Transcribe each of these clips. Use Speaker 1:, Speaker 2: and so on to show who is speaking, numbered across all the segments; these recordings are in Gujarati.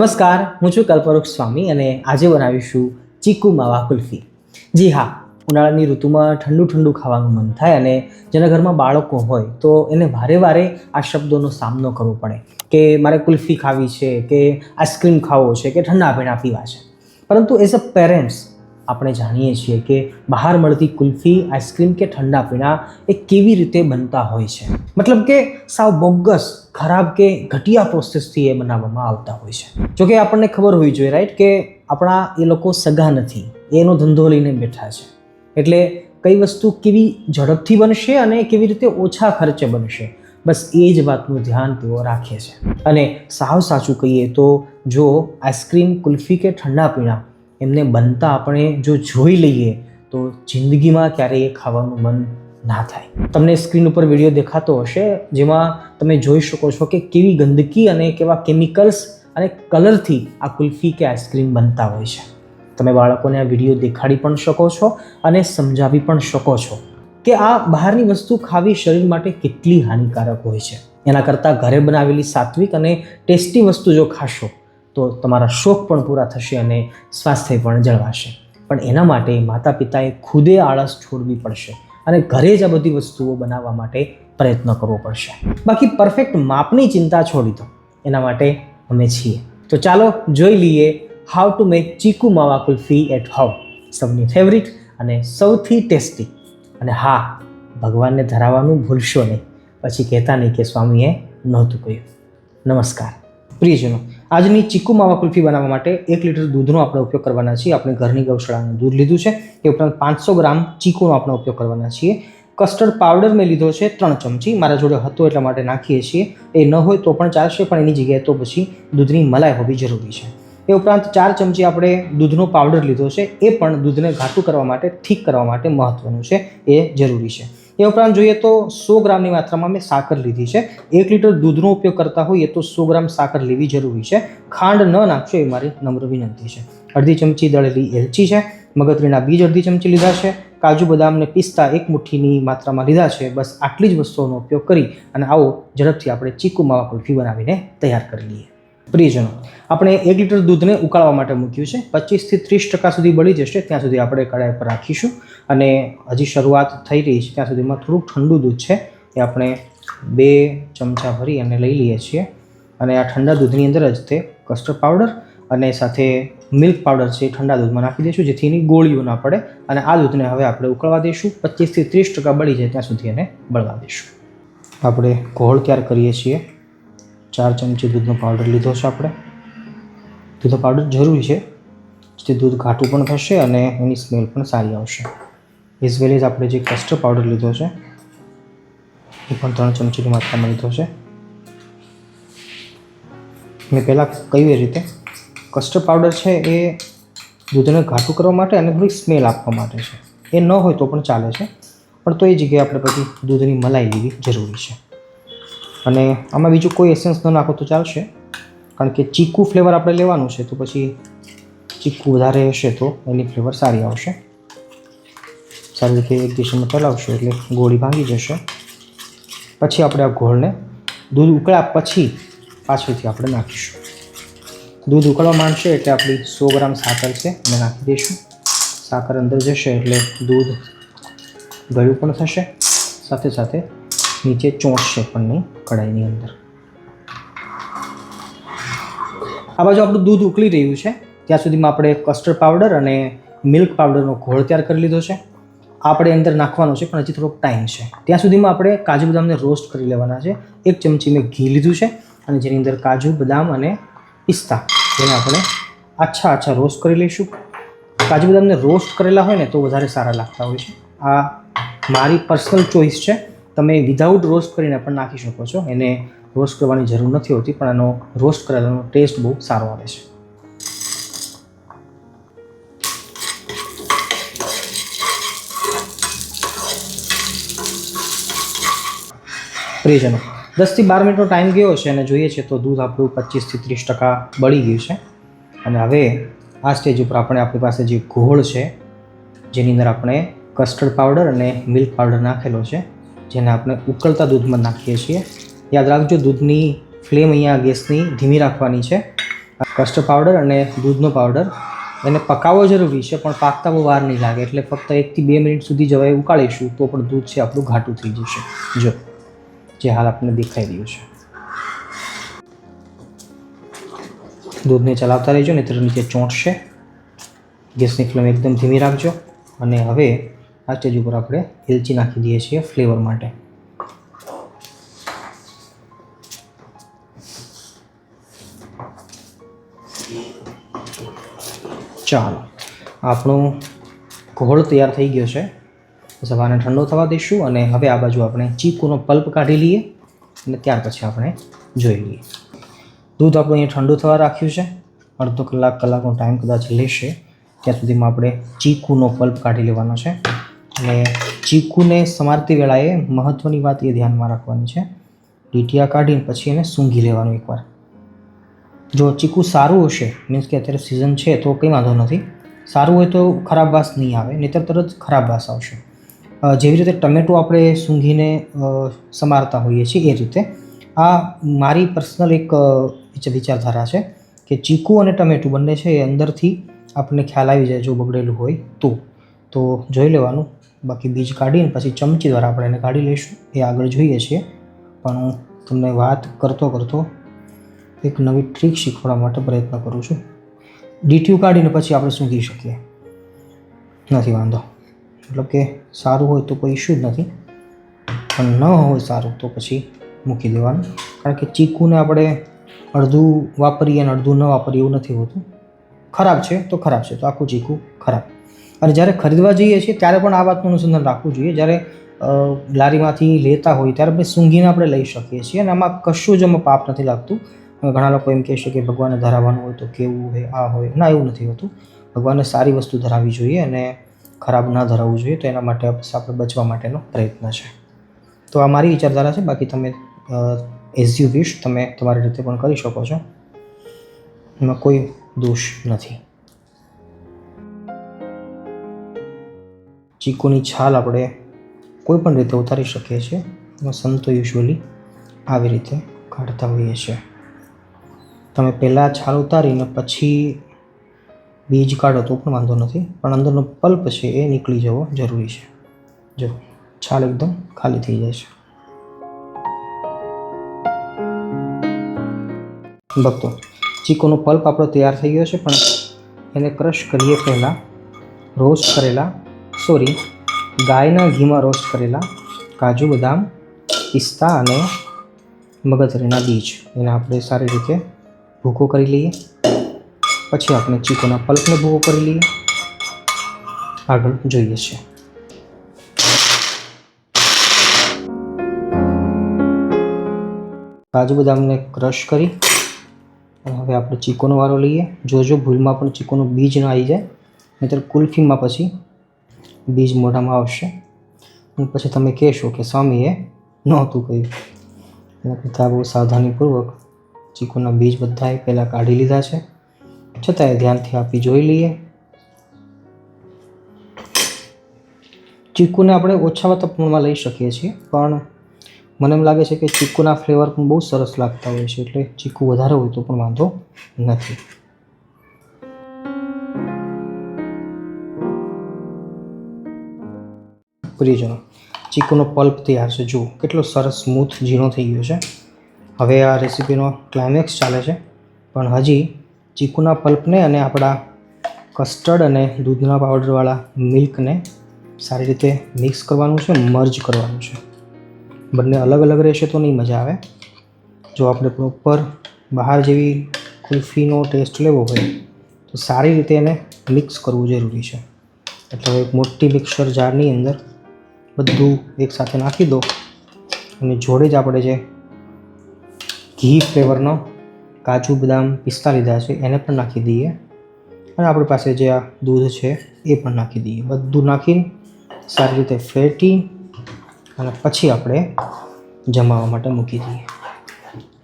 Speaker 1: નમસ્કાર, હું છું કલ્પવૃક્ષ સ્વામી અને આજે બનાવીશું ચીકુ માવા કુલ્ફી. જી હા, ઉનાળાની ઋતુમાં ઠંડુ ઠંડુ ખાવાનું મન થાય અને જેના ઘરમાં બાળકો હોય તો એને વારે વારે આ શબ્દોનો સામનો કરવો પડે કે મારે કુલ્ફી ખાવી છે, કે આઈસ્ક્રીમ ખાવો છે, કે ઠંડા પીણા પીવા છે. પરંતુ એઝ અ પેરેન્ટ્સ આપણે જાણીએ છીએ કે બહાર મળતી કુલ્ફી, આઈસ્ક્રીમ કે ઠંડા પીણા એ કેવી રીતે બનતા હોય છે. મતલબ કે સાવ બોગસ, ખરાબ કે ઘટિયા પ્રોસેસથી એ બનાવવામાં આવતા હોય છે. જોકે આપણને ખબર હોવી જોઈએ રાઈટ કે આપણા એ લોકો સગા નથી, એનો ધંધો લઈને બેઠા છે. એટલે કઈ વસ્તુ કેવી ઝડપથી બનશે અને કેવી રીતે ઓછા ખર્ચે બનશે, બસ એ જ વાતનું ધ્યાન તેઓ રાખે છે. અને સાવ સાચું કહીએ તો જો આઈસ્ક્રીમ, કુલ્ફી કે ઠંડા પીણા એમને બનતા આપણે જો જોઈ લઈએ તો જિંદગીમાં ક્યારેય ખાવાનું મન ના થાય. તમને સ્ક્રીન ઉપર વીડિયો દેખાતો હશે, જેમાં તમે જોઈ શકો છો કે કેવી ગંદકી અને કેવા કેમિકલ્સ અને કલરથી આ કુલ્ફી કે આઈસ્ક્રીમ બનતા હોય છે. તમે બાળકોને આ વીડિયો દેખાડી પણ શકો છો અને સમજાવી પણ શકો છો કે આ બહારની વસ્તુ ખાવી શરીર માટે કેટલી હાનિકારક હોય છે. એના કરતાં ઘરે બનાવેલી સાત્વિક અને ટેસ્ટી વસ્તુ જો ખાશો તો તમારા શોખ પણ પૂરા થશે અને સ્વાસ્થ્ય પણ જળવાશે. પણ એના માટે માતા પિતાએ ખુદે આળસ છોડવી પડશે અને ઘરે જ આ બધી વસ્તુઓ બનાવવા માટે પ્રયત્ન કરવો પડશે. બાકી પરફેક્ટ માપની ચિંતા છોડી દો. એના માટે અમે છીએ. તો ચાલો જોઈ લઈએ how to make chikoo mawa kulfi at home સૌની ફેવરિટ અને સૌથી ટેસ્ટી અને હા, ભગવાનને ધરાવવાનું ભૂલશો નહીં. પછી કહેતા નહીં કે સ્વામીએ નહોતું કહ્યું. નમસ્કાર. પ્રિયજનો આજની ચીકુ માવા કુલ્ફી બનાવવા માટે એક લીટર દૂધનો આપણે ઉપયોગ કરવાના છીએ. આપણે ઘરની ગૌશાળાનું દૂધ લીધું છે. એ ઉપરાંત પાંચસો ગ્રામ ચીકુનો આપણે ઉપયોગ કરવાના છીએ. કસ્ટર્ડ પાવડર મેં લીધો છે ત્રણ ચમચી. મારા જોડે હતો એટલા માટે નાખીએ છીએ. એ ન હોય તો પણ ચાલશે, પણ એની જગ્યાએ તો પછી દૂધની મલાઈ હોવી જરૂરી છે. એ ઉપરાંત ચાર ચમચી આપણે દૂધનો પાવડર લીધો છે. એ પણ દૂધને ઘાટું કરવા માટે, ઠીક કરવા માટે મહત્ત્વનું છે. એ જરૂરી છે. એ ઉપરાંત જોઈએ તો સો ગ્રામની માત્રામાં મેં સાકર લીધી છે. એક લીટર દૂધનો ઉપયોગ કરતા હોઈએ તો સો ગ્રામ સાકર લેવી જરૂરી છે. ખાંડ ન નાખશો એ મારી નમ્ર વિનંતી છે. અડધી ચમચી દળેલી એલચી છે. મગજરીના બીજ અડધી ચમચી લીધા છે. કાજુ બદામને પિસ્તા એક મુઠ્ઠીની માત્રામાં લીધા છે. બસ આટલી જ વસ્તુઓનો ઉપયોગ કરી અને આવો ઝડપથી આપણે ચીકુ માવા કુલ્ફી બનાવીને તૈયાર કરી લઈએ. પ્રિયજનો, આપણે એક લીટર દૂધને ઉકાળવા માટે મૂક્યું છે. પચીસથી ત્રીસ ટકા સુધી બળી જશે. ત્યાં સુધી આપણે કડાઈ પર રાખીશું. અને હજી શરૂઆત થઈ રહી છે, ત્યાં સુધીમાં થોડુંક ઠંડુ દૂધ છે, એ આપણે બે ચમચા ભરી અને લઈ લઈએ છીએ. અને આ ઠંડા દૂધની અંદર જ તે કસ્ટર્ડ પાવડર અને સાથે મિલ્ક પાવડર છે એ ઠંડા દૂધમાં નાખી દઈશું, જેથી એની ગોળીઓ ના પડે. અને આ દૂધને હવે આપણે ઉકળવા દઈશું, પચીસથી ત્રીસ ટકા બળી જાય ત્યાં સુધી એને બળવા દઈશું. આપણે ઘોળ તૈયાર કરીએ છીએ. ચાર ચમચી દૂધનો પાવડર લીધો છે આપણે. દૂધનો પાવડર જરૂરી છે, જેથી દૂધ ઘાટું પણ થશે અને એની સ્મેલ પણ સારી આવશે. એઝ વેલ એઝ આપણે જે કસ્ટર્ડ પાવડર લીધો છે, એ પણ ત્રણ ચમચીની માત્રામાં લીધો છે. મેં પહેલાં કહ્યું એ રીતે કસ્ટર્ડ પાવડર છે એ દૂધને ઘાટું કરવા માટે અને થોડી સ્મેલ આપવા માટે છે. એ ન હોય તો પણ ચાલે છે, પણ તો એ જગ્યાએ આપણે પછી દૂધની મલાઈ લેવી જરૂરી છે. અને આમાં બીજું કોઈ એસેન્સ ન નાખો તો ચાલશે, કારણ કે ચીકુ ફ્લેવર આપણે લેવાનું છે, તો પછી ચીકુ વધારે હશે તો એની ફ્લેવર સારી આવશે. સારી રીતે એક દિશામાં ચલાવશો એટલે ગોળી ભાંગી જશે. પછી આપણે આ ઘોળને દૂધ ઉકળ્યા પછી પાછળથી આપણે નાખીશું. દૂધ ઉકળવા માંડશે એટલે આપણી સો ગ્રામ સાકર છે, એને નાખી દઈશું. સાકર અંદર જશે એટલે દૂધ ગળ્યું પણ થશે, સાથે સાથે નીચે ચોંટશે પણ નહીં કઢાઈની અંદર. આ બાજુ આપણું દૂધ ઉકળી રહ્યું છે. ત્યાં સુધીમાં આપણે કસ્ટર્ડ પાવડર અને મિલ્ક પાવડરનો ઘોળ તૈયાર કરી લીધો છે. આપણે અંદર નાખવાનો છે, પણ હજી થોડોક ટાઈમ છે. ત્યાં સુધીમાં આપણે કાજુ બદામને રોસ્ટ કરી લેવાના છે. એક ચમચી મેં ઘી લીધું છે અને જેની અંદર કાજુ, બદામ અને પિસ્તા જેને આપણે આછા આછા રોસ્ટ કરી લઈશું. કાજુ બદામને રોસ્ટ કરેલા હોય ને તો વધારે સારા લાગતા હોય છે. આ મારી પર્સનલ ચોઈસ છે. તમે વિધાઉટ રોસ્ટ કરીને પણ નાખી શકો છો. એને રોસ્ટ કરવાની જરૂર નથી હોતી, પણ એનો રોસ્ટ કરેલાનો ટેસ્ટ બહુ સારો આવે છે. પ્રિયજનો દસથી બાર મિનિટનો ટાઈમ ગયો છે અને જોઈએ છે તો દૂધ આપણું પચીસથી ત્રીસ ટકા બળી ગયું છે. અને હવે આ સ્ટેજ ઉપર આપણે આપણી પાસે જે ઘોળ છે, જેની અંદર આપણે કસ્ટર્ડ પાવડર અને મિલ્ક પાવડર નાખેલો છે, જેને આપણે ઉકળતા દૂધમાં નાખીએ છીએ. યાદ રાખજો, દૂધની ફ્લેમ અહીંયા ગેસની ધીમી રાખવાની છે. કસ્ટર્ડ પાવડર અને દૂધનો પાવડર એને પકાવવો જરૂરી છે, પણ પાકતા બહુ વાર નહીં લાગે. એટલે ફક્ત એકથી બે મિનિટ સુધી જવાય ઉકાળીશું, તો પણ દૂધ છે આપણું ઘાટું થઈ જશે. જો. જે હાલ આપણને દેખાઈ રહ્યું છે. દૂધને ચલાવતા રહેજો નહીં તો નીચે ચોંટશે. ગેસની ફ્લેમ એકદમ ધીમી રાખજો. અને હવે આ સ્ટેજ ઉપર આપણે એલચી નાખી દઈએ છીએ ફ્લેવર માટે. ચાલો. આપણો ઘોળ તૈયાર થઈ ગયો છે. સવારને ઠંડો થવા દઈશું અને હવે આ બાજુ આપણે ચીકુનો પલ્પ કાઢી લઈએ અને ત્યાર પછી આપણે જોઈ લઈએ. દૂધ આપણે અહીંયા ઠંડુ થવા રાખ્યું છે. અડધો કલાક, કલાકનો ટાઈમ કદાચ લેશે. ત્યાં સુધીમાં આપણે ચીકુનો પલ્પ કાઢી લેવાનો છે. અને ચીકુને સમારતી વેળાએ મહત્ત્વની વાત એ ધ્યાનમાં રાખવાની છે. ડીટીયા કાઢીને પછી એને સૂંઘી લેવાનું એકવાર. જો ચીકુ સારું હશે મીન્સ કે અત્યારે સિઝન છે, તો કંઈ વાંધો નથી. સારું હોય તો ખરાબ વાસ નહીં આવે, નહીંતર તરત ખરાબ વાસ આવશે. જેવી રીતે ટમેટો આપણે સૂંઘીને સમારતા હોઈએ છીએ, એ રીતે. આ મારી પર્સનલ એક વિચારધારા છે કે ચીકુ અને ટમેટું બંને છે એ અંદરથી આપણને ખ્યાલ આવી જાય જો બગડેલું હોય તો. તો જોઈ લેવાનું. બાકી બીજ કાઢીને પછી ચમચી દ્વારા આપણે એને કાઢી લઈશું. એ આગળ જોઈએ છીએ. પણ હું તમને વાત કરતો કરતો એક નવી ટ્રીક શીખવાડવા માટે પ્રયત્ન કરું છું. ડીટ્યુ કાઢીને પછી આપણે સૂંઘી શકીએ. નથી વાંધો. મતલબ કે સારું હોય તો કોઈ ઇશ્યુ જ નથી. પણ ન હોય સારું તો પછી મૂકી દેવાનું. કારણ કે ચીકુને આપણે અડધું વાપરીએ અને અડધું ન વાપરીએ એવું નથી હોતું. ખરાબ છે તો ખરાબ છે, તો આખું ચીકુ ખરાબ. અને જ્યારે ખરીદવા જઈએ છીએ ત્યારે પણ આ વાતનું અનુસંધાન રાખવું જોઈએ. જ્યારે લારીમાંથી લેતા હોય ત્યારે આપણે સૂંઘીને આપણે લઈ શકીએ છીએ અને આમાં કશું જ એમાં પાપ નથી લાગતું. ઘણા લોકો એમ કહેશે કે ભગવાનને ધરાવવાનું હોય તો કેવું હોય આ હોય, ના, એવું નથી હોતું. ભગવાનને સારી વસ્તુ ધરાવવી જોઈએ અને ખરાબ ના ધરાવવું જોઈએ, તો એના માટે આપણે બચવા માટેનો પ્રયત્ન છે. તો આ મારી વિચારધારા છે, બાકી તમે એઝ યુ વિશ તમે તમારી રીતે પણ કરી શકો છો. એમાં કોઈ દોષ નથી. ચીકુની છાલ આપણે કોઈ પણ રીતે ઉતારી શકીએ છીએ, એમાં સંતો યુઝ્યુઅલી આવી રીતે કાઢતા હોઈએ છીએ. તમે પહેલાં છાલ ઉતારીને પછી બીજ કાઢો તો પણ વાંધો નથી, પણ અંદરનો પલ્પ છે એ નીકળી જવો જરૂરી છે. જો, છાલ એકદમ ખાલી થઈ જાય છે. ભક્તો, ચીકોનો પલ્પ આપણો તૈયાર થઈ ગયો છે, પણ એને ક્રશ કરીએ પહેલાં, રોસ્ટ કરેલા, સોરી, ગાયના ઘીમાં રોસ્ટ કરેલા કાજુ, બદામ, પિસ્તા અને મગજરીના બીજ. એને આપણે સારી રીતે ભૂકો કરી લઈએ. પછી આપણે ચીકુના પલ્પને ભૂવો કરી લઈએ. આગળ જોઈએ છે. કાજુ બદામને ક્રશ કરી હવે આપણે ચીકોનો વારો લઈએ. જોજો ભૂલમાં પણ ચીકોનું બીજ ન આવી જાય. નહીંતર કુલ્ફીમાં પછી બીજ મોઢામાં આવશે. અને પછી તમે કહેશો કે સ્વામીએ નહોતું કહ્યું. એના કરતાં બહુ સાવધાનીપૂર્વક ચીકુના બીજ બધાએ પહેલાં કાઢી લીધા છે. છતાંય ધ્યાનથી આપી જોઈ લઈએ. ચીકુને આપણે ઓછા પ્રમાણમાં લઈ શકીએ છીએ, પણ મને એમ લાગે છે કે ચીકુના ફ્લેવર પણ બહુ સરસ લાગતા હોય છે, એટલે ચીકુ વધારે હોય તો પણ વાંધો નથી. પ્રિયજનો, ચીકુનો પલ્પ તૈયાર છે. જુઓ, કેટલો સરસ સ્મૂથ ઝીણો થઈ ગયો છે. હવે આ રેસીપીનો ક્લાઇમેક્સ ચાલે છે, પણ હજી ચીકુના પલ્પને અને આપણા કસ્ટર્ડ અને દૂધના પાવડરવાળા મિલ્કને સારી રીતે મિક્સ કરવાનું છે, મર્જ કરવાનું છે. બંને અલગ અલગ રહેશે તો નહીં મજા આવે. જો આપણે પ્રોપર બહાર જેવી કુલ્ફીનો ટેસ્ટ લેવો હોય, તો સારી રીતે એને મિક્સ કરવું જરૂરી છે. એટલે એક મોટી મિક્સર જારની અંદર બધું એકસાથે નાખી દો અને જોડે જ આપણે જે ઘી ફ્લેવરનો કાજુ બદામ પિસ્તા લીધા છે, એને પણ નાખી દઈએ. અને આપણી પાસે જે આ દૂધ છે, એ પણ નાખી દઈએ. બધું નાખીને સારી રીતે ફેટી અને પછી આપણે જમાવવા માટે મૂકી દઈએ.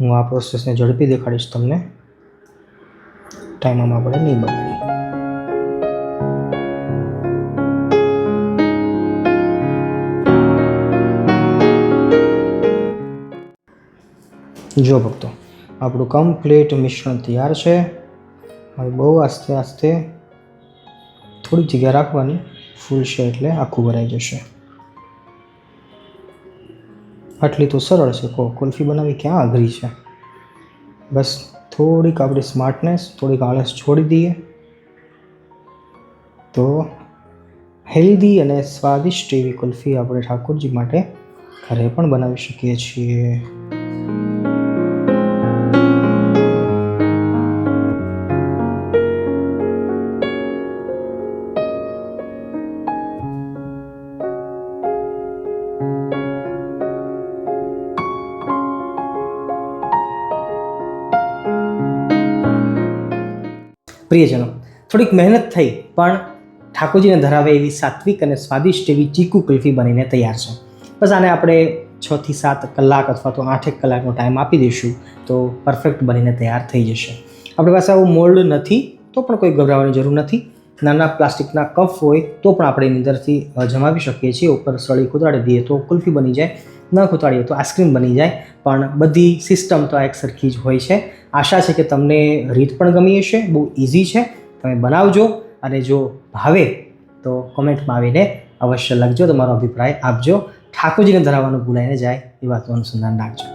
Speaker 1: હું આ પ્રોસેસને ઝડપી દેખાડીશ તમને. ટાઈમમાં આપણે નહીં બગડીએ. જો ભક્તો આપણું કમ્પ્લીટ મિશ્રણ તૈયાર છે. હવે બહુ આસ્તે આસ્તે થોડીક જગ્યા રાખવાની. ફૂલ છે એટલે આખું ભરાઈ જશે. આટલી તો સરળ છે. કહો કુલ્ફી બનાવી ક્યાં અઘરી છે? બસ થોડીક આપણી સ્માર્ટનેસ થોડીક આળસ છોડી દઈએ. તો હેલ્ધી અને સ્વાદિષ્ટ એવી કુલ્ફી આપણે ઠાકોરજી માટે ઘરે પણ બનાવી શકીએ છીએ. પ્રિયજનો. થોડીક મહેનત થઈ, પણ ઠાકોરજીને ધરાવે એવી સાત્વિક અને સ્વાદિષ્ટ એવી ચીકુ કુલ્ફી બનીને તૈયાર છે. બસ આને આપણે છથી સાત કલાક અથવા તો આઠેક કલાકનો ટાઈમ આપી દઈશું, તો પરફેક્ટ બનીને તૈયાર થઈ જશે. આપણી પાસે આવું મોલ્ડ નથી, તો પણ કોઈ ગભરાવાની જરૂર નથી. નાના પ્લાસ્ટિકના કફ હોય, તો પણ આપણે એની અંદરથી જમાવી શકીએ છીએ. ઉપર સળી કુદાડી દઈએ તો કુલ્ફી બની જાય. ન કૂતાડીએ તો આઈસ્ક્રીમ બની જાય. પણ બધી સિસ્ટમ તો આ એક સરખી જ હોય છે. આશા છે કે તમને રીત પણ ગમી હશે, બહુ ઇઝી છે. તમે બનાવજો અને જો ભાવે તો કોમેન્ટમાં આવીને અવશ્ય લખજો, તમારો અભિપ્રાય આપજો. ઠાકોરજીને ધરાવવાનું ભૂલાઈને જાય એ વાતનું અનુસંધાન રાખજો.